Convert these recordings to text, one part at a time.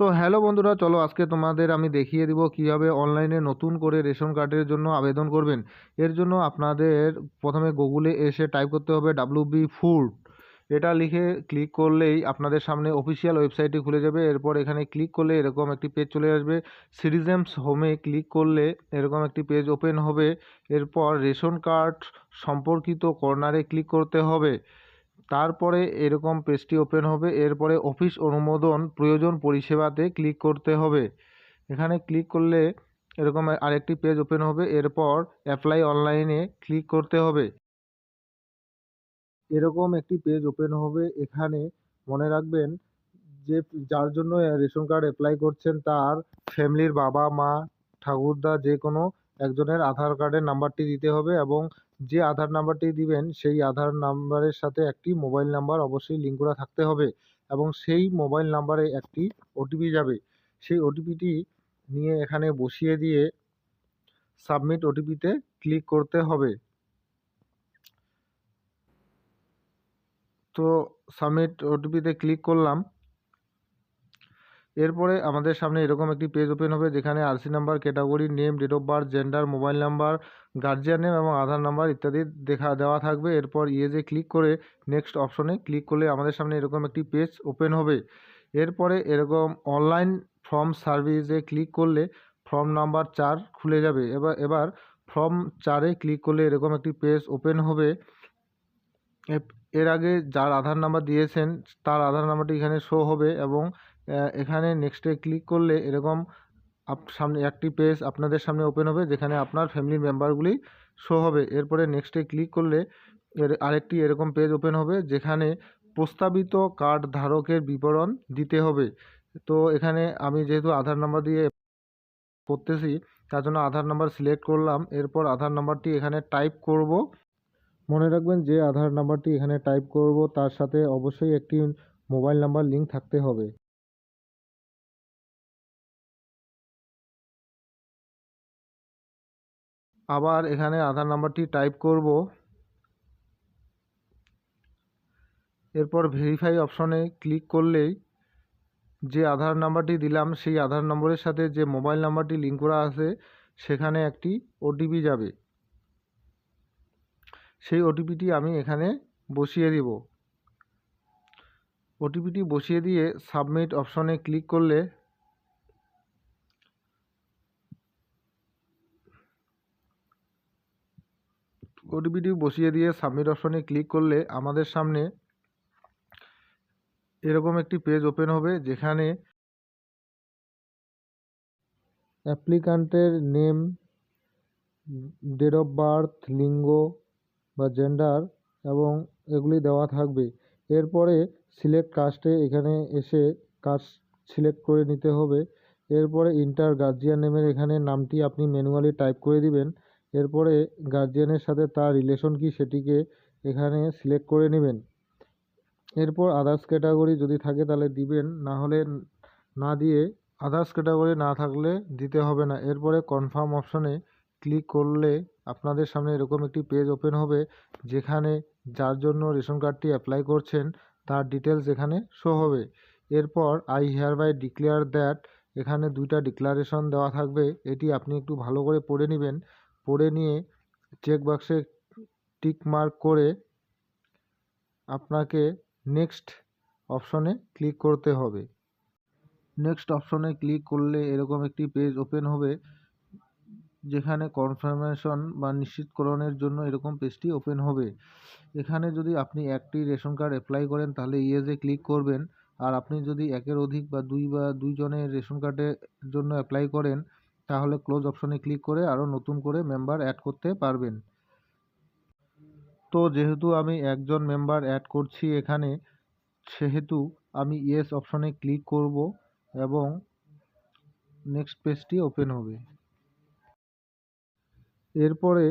তো হ্যালো বন্ধুরা, চলো আজকে তোমাদের আমি দেখিয়ে দিব কীভাবে অনলাইনে নতুন করে রেশন কার্ডের জন্য আবেদন করবেন। এর জন্য আপনাদের প্রথমে গুগলে এসে টাইপ করতে হবে ডাব্লিউ বি ফুড এটা লিখে ক্লিক করলেই আপনাদের সামনে অফিসিয়াল ওয়েবসাইটটি খুলে যাবে। এরপর এখানে ক্লিক করলে এরকম একটি পেজ চলে আসবে। সিটিজেন্স হোমে ক্লিক করলে এরকম একটি পেজ ওপেন হবে। এরপর রেশন কার্ড সম্পর্কিত কর্নারে ক্লিক করতে হবে। তারপরে এরকম পেজটি ওপেন হবে। এরপরে অফিস অনুমোদন প্রয়োজন পরিষেবাতে ক্লিক করতে হবে। এখানে ক্লিক করলে এরকম আরেকটি পেজ ওপেন হবে। এরপর অ্যাপ্লাই অনলাইনে ক্লিক করতে হবে। এরকম একটি পেজ ওপেন হবে। এখানে মনে রাখবেন যে যার জন্য রেশন কার্ড অ্যাপ্লাই করছেন তার ফ্যামিলির বাবা মা ঠাকুরদা যে কোনো একজনের আধার কার্ডের নাম্বারটি দিতে হবে এবং যে আধার নাম্বারটি দিবেন, সেই আধার নাম্বারের সাথে একটি মোবাইল নাম্বার অবশ্যই লিঙ্ক করা থাকতে হবে এবং সেই মোবাইল নাম্বারে একটি ওটিপি যাবে। সেই ওটিপিটি নিয়ে এখানে বসিয়ে দিয়ে সাবমিট ওটিপিতে ক্লিক করতে হবে। তো সাবমিট ওটিপিতে ক্লিক করলাম। এরপরে আমাদের সামনে এরকম একটি পেজ ওপেন হবে যেখানে RC number category name date of birth gender mobile number guardian name এবং আধার নাম্বার ইত্যাদি দেখা, দেওয়া থাকবে। এরপর ইয়েজে ক্লিক করে নেক্সট অপশনে ক্লিক করলে আমাদের সামনে এরকম একটি পেজ ওপেন হবে। এরপরে এরকম অনলাইন ফর্ম সার্ভিসে ক্লিক করলে ফর্ম নাম্বার চার খুলে যাবে। এবার এবার ফর্ম চারে ক্লিক করলে এরকম একটি পেজ ওপেন হবে। এর আগে যার আধার নাম্বার দিয়েছেন, তার আধার নাম্বারটি এখানে শো হবে এবং এখানে নেক্সটে ক্লিক করলে এরকম আপ, সামনে একটি পেজ আপনাদের সামনে ওপেন হবে, যেখানে আপনার ফ্যামিলির মেম্বারগুলি শো হবে। এরপরে নেক্সটে ক্লিক করলে এর, আরেকটি এরকম পেজ ওপেন হবে, যেখানে প্রস্তাবিত কার্ড ধারকের বিবরণ দিতে হবে। তো এখানে আমি যেহেতু আধার নাম্বার দিয়ে করতেছি, তার জন্য আধার নাম্বার সিলেক্ট করলাম। এরপর আধার নাম্বারটি এখানে টাইপ করব। মনে রাখবেন যে আধার নাম্বারটি এখানে টাইপ করব, তার সাথে অবশ্যই একটি মোবাইল নাম্বার লিঙ্ক থাকতে হবে। আবার এখানে আধার নাম্বারটি টাইপ করব। এরপর ভেরিফাই অপশনে ক্লিক করলেই যে আধার নাম্বারটি দিলাম, সেই আধার নম্বরের সাথে যে মোবাইল নাম্বারটি লিঙ্ক করা আছে, সেখানে একটি ওটিপি যাবে। সেই ওটিপিটি আমি এখানে বসিয়ে দিব। ওটিপিটি বসিয়ে দিয়ে সাবমিট অপশনে ক্লিক করলে ওটিপিটি বসিয়ে দিয়ে সাবমিট অপশনে ক্লিক করলে আমাদের সামনে এরকম একটি পেজ ওপেন হবে যেখানে অ্যাপ্লিকান্টের নেম ডেট অফ বার্থ লিঙ্গ বা জেন্ডার এবং এগুলি দেওয়া থাকবে। এরপরে সিলেক্ট কাস্টে এখানে এসে কাস্ট সিলেক্ট করে নিতে হবে। এরপরে ইন্টার গার্জিয়ান নেমের এখানে নামটি আপনি ম্যানুয়ালি টাইপ করে দিবেন। এরপরে গার্জিয়ানের সাথে তার রিলেশন কি সেটিকে এখানে সিলেক্ট করে নেবেন। এরপর আদার্স ক্যাটাগরি যদি থাকে তাহলে দিবেন, না হলে না দিয়ে আদার্স ক্যাটাগরি না থাকলে দিতে হবে না। এরপরে কনফার্ম অপশনে ক্লিক করলে আপনাদের সামনে এরকম একটি পেজ ওপেন হবে, যেখানে যার জন্য রেশন কার্ডটি অ্যাপ্লাই করছেন, তার ডিটেলস এখানে শো হবে। এরপর I hereby declare that এখানে দুইটা ডিক্লারেশন দেওয়া থাকবে, এটি আপনি একটু ভালো করে পড়ে নেবেন। পড়ে নিয়ে চেক বাক্সে টিক মার্ক করে আপনাকে নেক্সট অপশনে ক্লিক করতে হবে। নেক্সট অপশনে ক্লিক করলে এরকম একটি পেজ ওপেন হবে, যেখানে কনফার্মেশন বা নিশ্চিতকরণের জন্য এরকম পেজটি ওপেন হবে। এখানে যদি আপনি একটি রেশন কার্ড অ্যাপ্লাই করেন, তাহলে ইয়েজে ক্লিক করবেন। আর আপনি যদি একের অধিক বা দুই বা দুইজনের রেশন কার্ডের জন্য অ্যাপ্লাই করেন তাহলে ক্লোজ অপশনে ক্লিক করে আরও নতুন করে মেম্বার অ্যাড করতে পারবেন। তো যেহেতু আমি একজন মেম্বার অ্যাড করছি এখানে, সেহেতু আমি ইয়েস অপশনে ক্লিক করব এবং নেক্সট পেজটি ওপেন হবে। এরপরে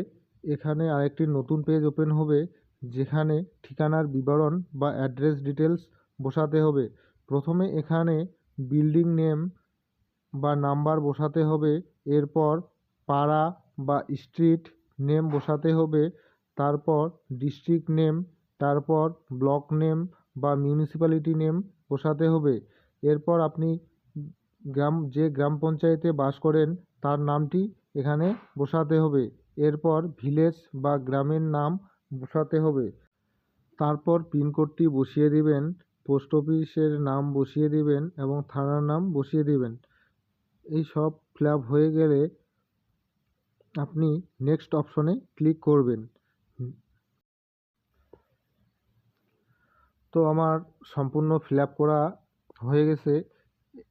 এখানে আরেকটি নতুন পেজ ওপেন হবে, যেখানে ঠিকানার বিবরণ বা অ্যাড্রেস ডিটেলস বসাতে হবে। প্রথমে এখানে বিল্ডিং নেম বা নাম্বার বসাতে হবে, এরপর পাড়া বা স্ট্রিট নেম বসাতে হবে, তারপর ডিস্ট্রিক্ট নেম, তারপর ব্লক নেম বা মিউনিসিপ্যালিটি নেম বসাতে হবে। এরপর আপনি গ্রাম, যে গ্রাম পঞ্চায়েতে বাস করেন, তার নামটি এখানে বসাতে হবে। এরপর ভিলেজ বা গ্রামের নাম বসাতে হবে। তারপর পিনকোডটি বসিয়ে দিবেন, পোস্ট অফিসের নাম বসিয়ে দিবেন এবং থানার নাম বসিয়ে দিবেন। এই সব ফিল হয়ে গেলে আপনি নেক্সট অপশনে ক্লিক করবেন। তো আমার সম্পূর্ণ ফিল করা হয়ে গেছে।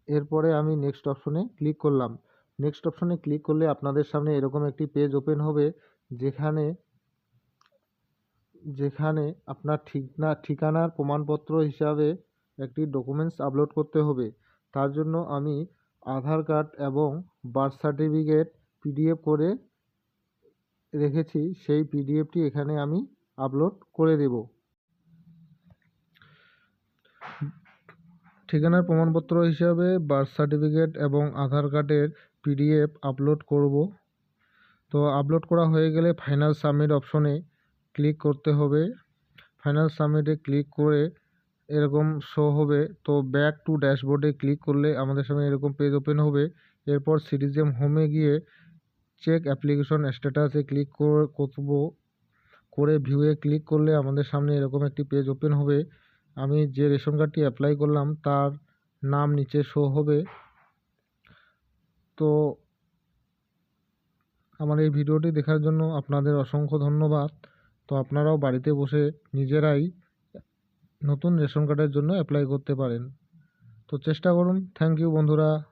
এরপরে আমি নেক্সট অপশনে ক্লিক করলাম। নেক্সট অপশনে ক্লিক করলে আপনাদের সামনে এরকম একটি পেজ ওপেন হবে, যেখানে যেখানে আপনার ঠিকনা ঠিকানার প্রমাণপত্র হিসাবে একটি ডকুমেন্টস আপলোড করতে হবে। তার জন্য আমি আধার কার্ড এবং বার্থ সার্টিফিকেট পিডিএফ করে রেখেছি, সেই পিডিএফটি এখানে আমি আপলোড করে দেব। ঠিকানার প্রমাণপত্র হিসাবে বার্থ সার্টিফিকেট এবং আধার কার্ডের পিডিএফ আপলোড করব। তো আপলোড করা হয়ে গেলে ফাইনাল সাবমিট অপশনে ক্লিক করতে হবে। ফাইনাল সাবমিটে ক্লিক করে এরকম শো হবে। তো ব্যাক টু ড্যাশবোর্ডে ক্লিক করলে আমাদের সামনে এরকম পেজ ওপেন হবে। এরপর সিটিজেম হোমে গিয়ে চেক অ্যাপ্লিকেশন স্ট্যাটাসে ক্লিক করব। করে ভিউয়ে ক্লিক করলে আমাদের সামনে এরকম একটি পেজ ওপেন হবে। আমি যে রেশন কার্ডটি অ্যাপ্লাই করলাম তার নাম নিচে শো হবে। তো আমার এই ভিডিওটি দেখার জন্য আপনাদের অসংখ্য ধন্যবাদ। তো আপনারাও বাড়িতে বসে নিজেরাই নতুন রেশন কার্ডের জন্য অ্যাপ্লাই করতে পারেন। তো চেষ্টা করুন। থ্যাংক ইউ বন্ধুরা।